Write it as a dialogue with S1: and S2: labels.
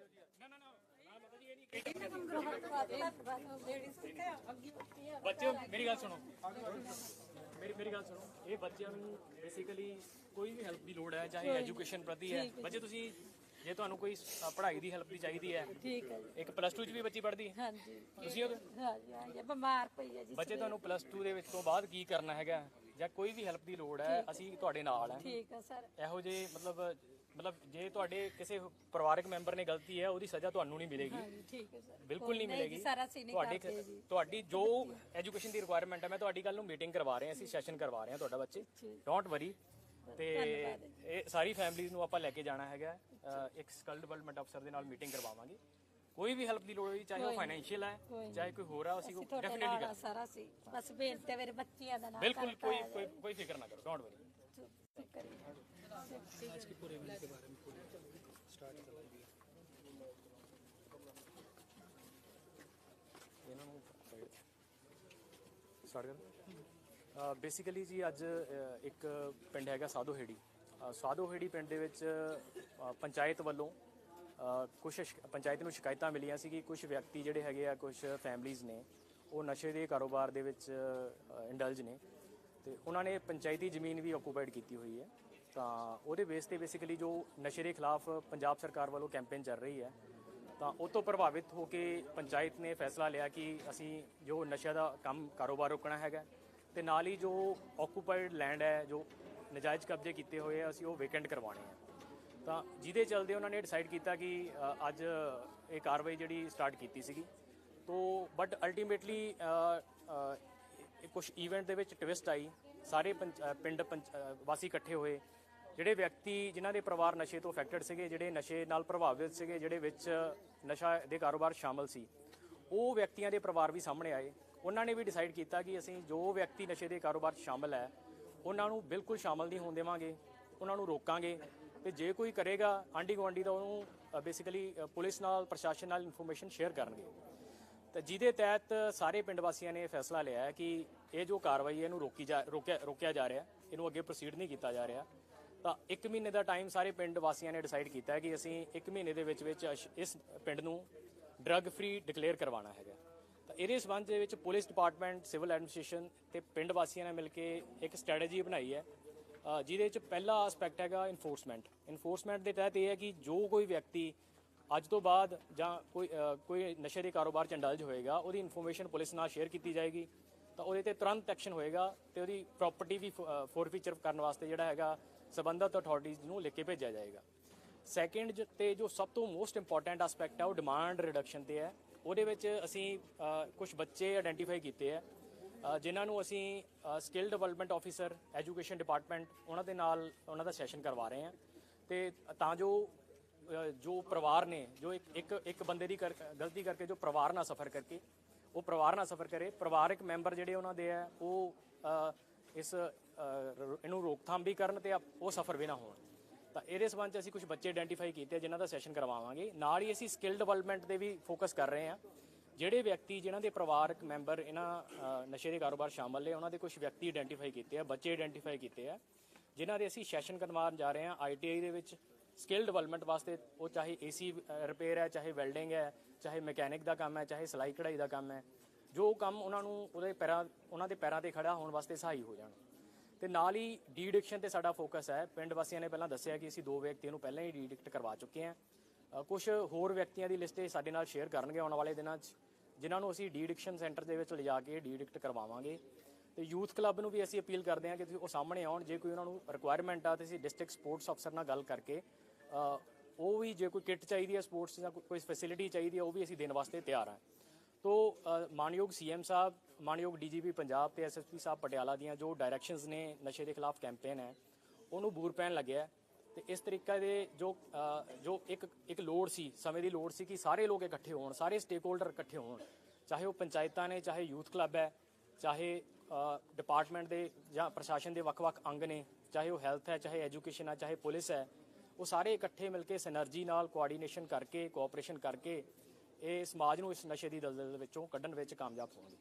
S1: ਜਾਓ ਜੀ ਨਾ ਨਾ ਨਾ ਨਾ ਮਾਤਾ ਜੀ ਇਹ ਨਹੀਂ ਬੱਚੇ ਮੇਰੀ ਗੱਲ ਸੁਣੋ। ਮੇਰੀ ਮੇਰੀ ਗੱਲ ਸੁਣੋ। ਇਹ ਬੱਚਿਆਂ ਨੂੰ ਬੇਸਿਕਲੀ ਕੋਈ ਵੀ ਹੈਲਪ ਦੀ ਲੋੜ ਹੈ ਚਾਹੇ ਐਜੂਕੇਸ਼ਨ ਪ੍ਰਤੀ ਹੈ। ਬੱਚੇ ਤੁਸੀਂ ਜੇ ਤੁਹਾਨੂੰ ਕੋਈ ਅ, ਪੜ੍ਹਾਈ ਦੀ ਹੈਲਪ ਦੀ ਚਾਹੀਦੀ ਹੈ
S2: ਠੀਕ ਹੈ ਜੀ।
S1: ਇੱਕ ਪਲੱਸ 2 ਚ ਵੀ ਬੱਚੀ ਪੜ੍ਹਦੀ ਹੈ।
S2: ਹਾਂਜੀ।
S1: ਤੁਸੀਂ ਉਹ
S2: ਹਾਂਜੀ ਹਾਂਜੀ ਬਿਮਾਰ ਪਈ ਹੈ ਜੀ
S1: ਬੱਚੇ ਤੁਹਾਨੂੰ ਪਲੱਸ 2 ਦੇ ਵਿੱਚ ਤੋਂ ਬਾਅਦ ਕੀ ਕਰਨਾ ਹੈਗਾ? ਜਾਂ ਕੋਈ ਵੀ ਹੈਲਪ ਦੀ ਲੋੜ ਹੈ ਅਸੀਂ ਤੁਹਾਡੇ ਨਾਲ ਹੈ।
S2: ਠੀਕ ਹੈ ਸਰ।
S1: ਇਹੋ ਜੇ ਮਤਲਬ ਮਤਲਬ ਜੇ ਤੁਹਾਡੇ ਕਿਸੇ ਪਰਿਵਾਰਕ ਮੈਂਬਰ ਨੇ ਗਲਤੀ ਹੈ ਉਹਦੀ ਸਜ਼ਾ ਤੁਹਾਨੂੰ ਨਹੀਂ ਮਿਲੇਗੀ।
S2: ਹਾਂਜੀ ਠੀਕ ਹੈ ਸਰ।
S1: ਬਿਲਕੁਲ ਨਹੀਂ ਮਿਲੇਗੀ।
S2: ਸਾਰਾ ਸੀ ਨਹੀਂ
S1: ਤੁਹਾਡੀ
S2: ਕਰਦੇ ਜੀ।
S1: ਤੁਹਾਡੀ ਜੋ ਐਜੂਕੇਸ਼ਨ ਦੀ ਰਿਕੁਆਇਰਮੈਂਟ ਹੈ ਮੈਂ ਤੁਹਾਡੀ ਗੱਲ ਨੂੰ ਮੀਟਿੰਗ ਕਰਵਾ ਰਹੇ ਹਾਂ ਅਸੀਂ ਸੈਸ਼ਨ ਕਰਵਾ ਰਹੇ ਹਾਂ ਤੁਹਾਡਾ ਬੱਚੇ। ਡੋਂਟ ਵਰੀ ਤੇ ਇਹ ਸਾਰੀ ਫੈਮਿਲੀਜ਼ ਨੂੰ ਆਪਾਂ ਲੈ ਕੇ ਜਾਣਾ ਹੈਗਾ। ਇੱਕ ਸਕਿੱਲ ਡਿਵੈਲਪਮੈਂਟ ਅਫਸਰ ਦੇ ਨਾਲ ਮੀਟਿੰਗ ਕਰਵਾਵਾਂਗੇ। ਕੋਈ ਵੀ ਹੈਲਪ ਦੀ ਲੋੜ ਹੋਈ ਚਾਹੇ ਉਹ ਫਾਈਨੈਂਸ਼ੀਅਲ ਹੈ ਚਾਹੇ ਕੋਈ ਹੋਰ ਆ ਅਸੀਂ
S2: ਤੁਹਾਡੇ
S1: ਡੈਫੀਨਿਟਲੀ
S2: ਆ ਸਾਰਾ ਸੀ। ਬਸ ਬੇਨਤੀ ਹੈ ਮੇਰੇ ਬੱਚਿਆਂ ਦਾ ਨਾਮ
S1: ਬਿਲਕੁਲ ਕੋਈ ਕੋਈ ਕੋਈ ਫਿਕਰ ਨਾ ਕਰੋ ਡੋਂਟ ਵਰੀ ਇਹਨਾਂ ਨੂੰ ਸਟਾਰਟ ਕਰ। ਬੇਸਿਕਲੀ ਜੀ ਅੱਜ ਇੱਕ ਪਿੰਡ ਹੈਗਾ ਸਾਧੋਹੇੜੀ। ਅ, ਸਾਧੋਹੇੜੀ ਪਿੰਡ ਦੇ ਵਿੱਚ ਪੰਚਾਇਤ ਵੱਲੋਂ ਕੁਝ ਪੰਚਾਇਤ ਨੂੰ ਸ਼ਿਕਾਇਤਾਂ ਮਿਲੀਆਂ ਸੀ ਕਿ ਕੁਝ ਵਿਅਕਤੀ ਜਿਹੜੇ ਹੈਗੇ ਆ ਕੁਝ ਫੈਮਲੀਆਂ ਨੇ, ਉਹ ਨਸ਼ੇ ਦੇ ਕਾਰੋਬਾਰ ਦੇ ਵਿੱਚ ਇੰਡਲਜ ਨੇ ਤੇ ਉਹਨਾਂ ਨੇ ਪੰਚਾਇਤੀ ਜ਼ਮੀਨ ਵੀ ਆਕੂਪਾਈਡ ਕੀਤੀ ਹੋਈ ਹੈ। ਤਾਂ ਉਹਦੇ ਬੇਸ ਤੇ ਬੇਸਿਕਲੀ ਜੋ ਨਸ਼ੇ ਦੇ ਖਿਲਾਫ ਪੰਜਾਬ ਸਰਕਾਰ ਵੱਲੋਂ ਕੈਂਪੇਨ ਚੱਲ ਰਹੀ ਹੈ, ਤਾਂ ਉਹ ਤੋਂ ਪ੍ਰਭਾਵਿਤ ਹੋ ਕੇ ਪੰਚਾਇਤ ਨੇ ਫੈਸਲਾ ਲਿਆ ਕਿ ਅਸੀਂ ਜੋ ਨਸ਼ਾ ਦਾ ਕੰਮ ਕਾਰੋਬਾਰ ਰੋਕਣਾ ਹੈਗਾ ਤੇ ਨਾਲ ਹੀ ਜੋ ਆਕੂਪਾਈਡ ਲੈਂਡ ਹੈ, ਜੋ ਨਜਾਇਜ਼ ਕਬਜ਼ੇ ਕੀਤੇ ਹੋਏ ਆ, ਅਸੀਂ ਉਹ ਵੇਕੈਂਟ ਕਰਵਾਉਣੇ ਆ। ਤਾਂ ਜਿਹਦੇ ਚਲਦੇ ਉਹਨਾਂ ਨੇ ਡਿਸਾਈਡ ਕੀਤਾ ਕਿ ਅੱਜ ਇਹ ਕਾਰਵਾਈ ਜਿਹੜੀ ਸਟਾਰਟ ਕੀਤੀ ਸੀਗੀ। ਤੋ ਬਟ ਅਲਟੀਮੇਟਲੀ ਕੁਝ ਇਵੈਂਟ ਦੇ ਵਿੱਚ ਟਵਿਸਟ ਆਈ। ਸਾਰੇ ਪੰਚ- ਪਿੰਡ ਪੰਚ- ਵਾਸੀ ਇਕੱਠੇ ਹੋਏ। ਜਿਹੜੇ ਵਿਅਕਤੀ ਜਿਨ੍ਹਾਂ ਦੇ ਪਰਿਵਾਰ ਨਸ਼ੇ ਤੋਂ ਅਫੈਕਟਡ ਸੀਗੇ, ਜਿਹੜੇ ਨਸ਼ੇ ਨਾਲ ਪ੍ਰਭਾਵਿਤ ਸੀਗੇ, ਜਿਹੜੇ ਵਿੱਚ ਨਸ਼ਾ ਦੇ ਕਾਰੋਬਾਰ ਸ਼ਾਮਲ ਸੀ, ਉਹ ਵਿਅਕਤੀਆਂ ਦੇ ਪਰਿਵਾਰ ਵੀ ਸਾਹਮਣੇ ਆਏ। ਉਹਨਾਂ ਨੇ ਵੀ ਡਿਸਾਈਡ ਕੀਤਾ ਕਿ ਅਸੀਂ ਜੋ ਵਿਅਕਤੀ ਨਸ਼ੇ ਦੇ ਕਾਰੋਬਾਰ 'ਚ ਸ਼ਾਮਲ ਹੈ, ਉਹਨਾਂ ਨੂੰ ਬਿਲਕੁਲ ਸ਼ਾਮਲ ਨਹੀਂ ਹੋਣ ਦੇਵਾਂਗੇ, ਉਹਨਾਂ ਨੂੰ ਰੋਕਾਂਗੇ। ਤੇ ਜੇ ਕੋਈ ਕਰੇਗਾ ਆਂਢੀ ਗੁਆਂਢੀ ਦਾ ਉਹਨੂੰ ਬੇਸਿਕਲੀ ਪੁਲਿਸ ਨਾਲ, ਪ੍ਰਸ਼ਾਸਨ ਨਾਲ ਇਨਫੋਰਮੇਸ਼ਨ ਸ਼ੇਅਰ ਕਰਨਗੇ। ਤਾਂ ਜਿਹਦੇ ਤਹਿਤ ਸਾਰੇ ਪਿੰਡ ਵਾਸੀਆਂ ਨੇ ਇਹ ਫੈਸਲਾ ਲਿਆ ਹੈ ਕਿ ਇਹ ਜੋ ਕਾਰਵਾਈ ਹੈ, ਇਹਨੂੰ ਰੋਕੀ ਜਾ, ਰੋਕਿਆ ਰੋਕਿਆ ਜਾ ਰਿਹਾ ਇਹਨੂੰ ਅੱਗੇ ਪ੍ਰੋਸੀਡ ਨਹੀਂ ਕੀਤਾ ਜਾ ਰਿਹਾ। ਤਾਂ 1 ਮਹੀਨੇ ਦਾ ਟਾਈਮ ਸਾਰੇ ਪਿੰਡ ਵਾਸੀਆਂ ਨੇ ਡਿਸਾਈਡ ਕੀਤਾ ਹੈ ਕਿ ਅਸੀਂ 1 ਮਹੀਨੇ ਦੇ ਵਿੱਚ ਵਿੱਚ ਅਸ਼- ਇਸ ਪਿੰਡ ਨੂੰ ਡਰੱਗ ਫ੍ਰੀ ਡਿਕਲੇਅਰ ਕਰਵਾਉਣਾ ਹੈਗਾ। ਤਾਂ ਇਹਦੇ ਸਬੰਧ ਦੇ ਵਿੱਚ ਪੁਲਿਸ ਡਿਪਾਰਟਮੈਂਟ ਸਿਵਲ ਐਡਮਿਨਿਸਟ੍ਰੇਸ਼ਨ ਤੇ ਪਿੰਡ ਵਾਸੀਆਂ ਨੇ ਮਿਲ ਕੇ ਇੱਕ ਸਟ੍ਰੈਟਜੀ ਬਣਾਈ ਹੈ ਜਿਹਦੇ ਵਿੱਚ ਪਹਿਲਾ ਐਸਪੈਕਟ ਹੈਗਾ ਇਨਫੋਰਸਮੈਂਟ ਇਨਫੋਰਸਮੈਂਟ ਦੇ ਤਹਿਤ ਇਹ ਹੈ ਕਿ ਜੋ ਕੋਈ ਵਿਅਕਤੀ ਅੱਜ ਤੋਂ ਬਾਅਦ ਜਾਂ ਕੋਈ ਕੋਈ ਨਸ਼ੇ ਦੇ ਕਾਰੋਬਾਰ ਚ ਇੰਡਲਜ ਹੋਏਗਾ, ਉਹਦੀ ਇਨਫੋਰਮੇਸ਼ਨ ਪੁਲਿਸ ਨਾਲ ਸ਼ੇਅਰ ਕੀਤੀ ਜਾਏਗੀ, ਤਾਂ ਉਹਦੇ ਤੇ ਤੁਰੰਤ ਐਕਸ਼ਨ ਹੋਏਗਾ ਤੇ ਉਹਦੀ ਪ੍ਰਾਪਰਟੀ ਵੀ ਫੋਰਫੀਚਰ ਕਰਨ ਵਾਸਤੇ ਜਿਹੜਾ ਹੈਗਾ ਸਬੰਧਤ ਅਥਾਰਟੀਜ਼ ਨੂੰ ਲਿਖ ਕੇ ਭੇਜਿਆ ਜਾਏਗਾ। ਸੈਕਿੰਡ ਤੇ ਜੋ ਸਭ ਤੋਂ ਮੋਸਟ ਇੰਪੋਰਟੈਂਟ ਐਸਪੈਕਟ ਹੈ, ਉਹ ਡਿਮਾਂਡ ਰਿਡਕਸ਼ਨ ਤੇ ਹੈ। ਉਹਦੇ ਵਿੱਚ ਅਸੀਂ ਕੁਝ ਬੱਚੇ ਆਇਡੈਂਟੀਫਾਈ ਕੀਤੇ ਹੈ। ਜਿਨ੍ਹਾਂ ਨੂੰ ਅਸੀਂ skill development officer education department ਉਹਨਾਂ ਦੇ ਨਾਲ ਉਹਨਾਂ ਦਾ ਸੈਸ਼ਨ ਕਰਵਾ ਰਹੇ ਹਾਂ। ਤੇ ਤਾਂ ਜੋ ਜੋ ਪਰਿਵਾਰ ਨੇ, ਜੋ ਇੱਕ ਇੱਕ ਇੱਕ ਬੰਦੇ ਦੀ ਕਰ- ਗਲਤੀ ਕਰਕੇ ਜੋ ਪਰਿਵਾਰ ਨਾਲ ਸਫਰ ਕਰਕੇ, ਉਹ ਪਰਿਵਾਰ ਨਾਲ ਸਫਰ ਕਰੇ। ਪਰਿਵਾਰਕ ਮੈਂਬਰ ਜਿਹੜੇ ਉਹਨਾਂ ਦੇ ਆ, ਉਹ ਇਸ ਇਹਨੂੰ ਰੋਕਥਾਮ ਵੀ ਕਰਨ ਤੇ ਉਹ ਸਫਰ ਵੀ ਨਾ ਹੋਣ। ਤਾਂ ਇਹਦੇ ਸਬੰਧ ਚ ਅਸੀਂ ਕੁਝ ਬੱਚੇ ਆਇਡੈਂਟੀਫਾਈ ਕੀਤੇ ਆ, ਜਿਨ੍ਹਾਂ ਦਾ ਸੈਸ਼ਨ ਕਰਵਾਵਾਂਗੇ। ਨਾਲ ਹੀ ਅਸੀਂ ਸਕਿੱਲ ਡਿਵੈਲਪਮੈਂਟ ਤੇ ਵੀ ਫੋਕਸ ਕਰ ਰਹੇ ਹਾਂ। ਜਿਹੜੇ ਵਿਅਕਤੀ, ਜਿਨ੍ਹਾਂ ਦੇ ਪਰਿਵਾਰਕ ਮੈਂਬਰ ਇਹਨਾਂ ਨਸ਼ੇ ਦੇ ਕਾਰੋਬਾਰ ਸ਼ਾਮਲ ਨੇ, ਉਹਨਾਂ ਦੇ ਕੁਝ ਵਿਅਕਤੀ ਆਇਡੈਂਟੀਫਾਈ ਕੀਤੇ ਆ, ਬੱਚੇ ਆਇਡੈਂਟੀਫਾਈ ਕੀਤੇ ਆ, ਜਿਨ੍ਹਾਂ ਦੇ ਅਸੀਂ ਸੈਸ਼ਨ ਕਰਵਾਉਣ ਜਾ ਰਹੇ ਹਾਂ ਆਈਟੀਆਈ ਦੇ ਵਿੱਚ ਸਕਿੱਲ ਡਿਵੈਲਪਮੈਂਟ ਵਾਸਤੇ, ਉਹ ਚਾਹੇ ਏਸੀ ਰਿਪੇਅਰ ਹੈ, ਚਾਹੇ ਵੈਲਡਿੰਗ ਹੈ, ਚਾਹੇ ਮਕੈਨਿਕ ਦਾ ਕੰਮ ਹੈ, ਚਾਹੇ ਸਿਲਾਈ ਕਢਾਈ ਦਾ ਕੰਮ ਹੈ, ਜੋ ਕੰਮ ਉਹਨਾਂ ਨੂੰ ਉਹਦੇ ਪੈਰਾਂ, ਉਹਨਾਂ ਦੇ ਪੈਰਾਂ ਤੇ ਖੜਾ ਹੋਣ ਵਾਸਤੇ ਸਹਾਈ ਹੋ ਜਾਣ। ਤੇ ਨਾਲ ਹੀ ਡੀਡਿਕਸ਼ਨ ਤੇ ਸਾਡਾ ਫੋਕਸ ਹੈ। ਪਿੰਡ ਵਾਸੀਆਂ ਨੇ ਪਹਿਲਾਂ ਦੱਸਿਆ ਕਿ ਅਸੀਂ ਦੋ ਵਿਅਕਤੀਆਂ ਨੂੰ ਪਹਿਲਾਂ ਹੀ ਡੀਡਿਕਟ ਕਰਵਾ ਚੁੱਕੇ ਹਾਂ। ਕੁਝ ਹੋਰ ਵਿਅਕਤੀਆਂ ਦੀ ਲਿਸਟ ਸਾਡੇ ਨਾਲ ਸ਼ੇਅਰ ਕਰਨਗੇ ਆਉਣ ਵਾਲੇ ਦਿਨਾਂ 'ਚ। ਜਿਨ੍ਹਾਂ ਨੂੰ ਅਸੀਂ ਡੀਡਿਕਸ਼ਨ ਸੈਂਟਰ ਦੇ ਵਿੱਚ ਲਿਜਾ ਕੇ ਡੀਡਿਕਟ ਕਰਵਾਵਾਂਗੇ। ਤੇ ਯੂਥ ਕਲੱਬ ਨੂੰ ਵੀ ਅਸੀਂ ਅਪੀਲ ਕਰਦੇ ਹਾਂ ਕਿ ਤੁਸੀਂ ਉਹ ਸਾਹਮਣੇ ਆਉਣ ਜੇ ਕੋਈ ਉਹਨਾਂ ਨੂੰ ਰਿਕੁਆਇਰਮੈਂਟ ਆ ਤੇ ਅਸੀਂ ਡਿਸਟ੍ਰਿਕਟ ਸਪੋਰਟਸ ਅਫਸਰ ਨਾਲ ਗੱਲ ਕਰਕੇ ਉਹ ਵੀ ਜੇ ਕੋਈ ਕਿੱਟ ਚਾਹੀਦੀ ਹੈ ਸਪੋਰਟਸ ਜਾਂ ਕੋਈ- ਫੈਸਿਲਿਟੀ ਚਾਹੀਦੀ ਹੈ ਉਹ ਵੀ ਅਸੀਂ ਦੇਣ ਵਾਸਤੇ ਤਿਆਰ ਹਾਂ। ਤੋ ਅ, ਮਾਨਯੋਗ ਸੀਐਮ ਸਾਹਿਬ ਮਾਨਯੋਗ ਡੀਜੀਪੀ ਪੰਜਾਬ ਤੇ ਐਸਐਸਪੀ ਸਾਹਿਬ ਪਟਿਆਲਾ ਦੀਆਂ ਜੋ ਡਾਇਰੈਕਸ਼ਨਸ ਨੇ ਨਸ਼ੇ ਦੇ ਖਿਲਾਫ ਕੈਂਪੇਨ ਹੈ ਉਹਨੂੰ ਬੂਰ ਪੈਣ ਲੱਗਿਆ ਤੇ ਇਸ ਤਰੀਕਾ ਦੇ ਜੋ ਜੋ ਇੱਕ ਇੱਕ ਲੋੜ ਸੀ ਸਮੇਂ ਦੀ ਲੋੜ ਸੀ ਕਿ ਸਾਰੇ ਲੋਕ ਇਕੱਠੇ ਹੋਣ ਸਾਰੇ ਸਟੇਕ ਹੋਲਡਰ ਇਕੱਠੇ ਹੋਣ ਚਾਹੇ ਉਹ ਪੰਚਾਇਤਾਂ ਨੇ ਚਾਹੇ ਯੂਥ ਕਲੱਬ ਹੈ ਚਾਹੇ ਡਿਪਾਰਟਮੈਂਟ ਦੇ ਜਾਂ ਪ੍ਰਸ਼ਾਸਨ ਦੇ ਵੱਖ-ਵੱਖ ਅੰਗ ਨੇ ਚਾਹੇ ਉਹ ਹੈਲਥ ਹੈ ਚਾਹੇ ਐਜੂਕੇਸ਼ਨ ਹੈ ਚਾਹੇ ਪੁਲਿਸ ਹੈ ਉਹ ਸਾਰੇ ਇਕੱਠੇ ਮਿਲ ਕੇ ਸਿਨਰਜੀ ਨਾਲ ਕੋਆਰਡੀਨੇਸ਼ਨ ਕਰਕੇ ਕੋਆਪਰੇਸ਼ਨ ਕਰਕੇ ਇਹ ਸਮਾਜ ਨੂੰ ਇਸ ਨਸ਼ੇ ਦੀ ਦਲਦਲ ਵਿੱਚੋਂ ਕੱਢਣ ਵਿੱਚ ਕਾਮਯਾਬ ਹੋਣਗੇ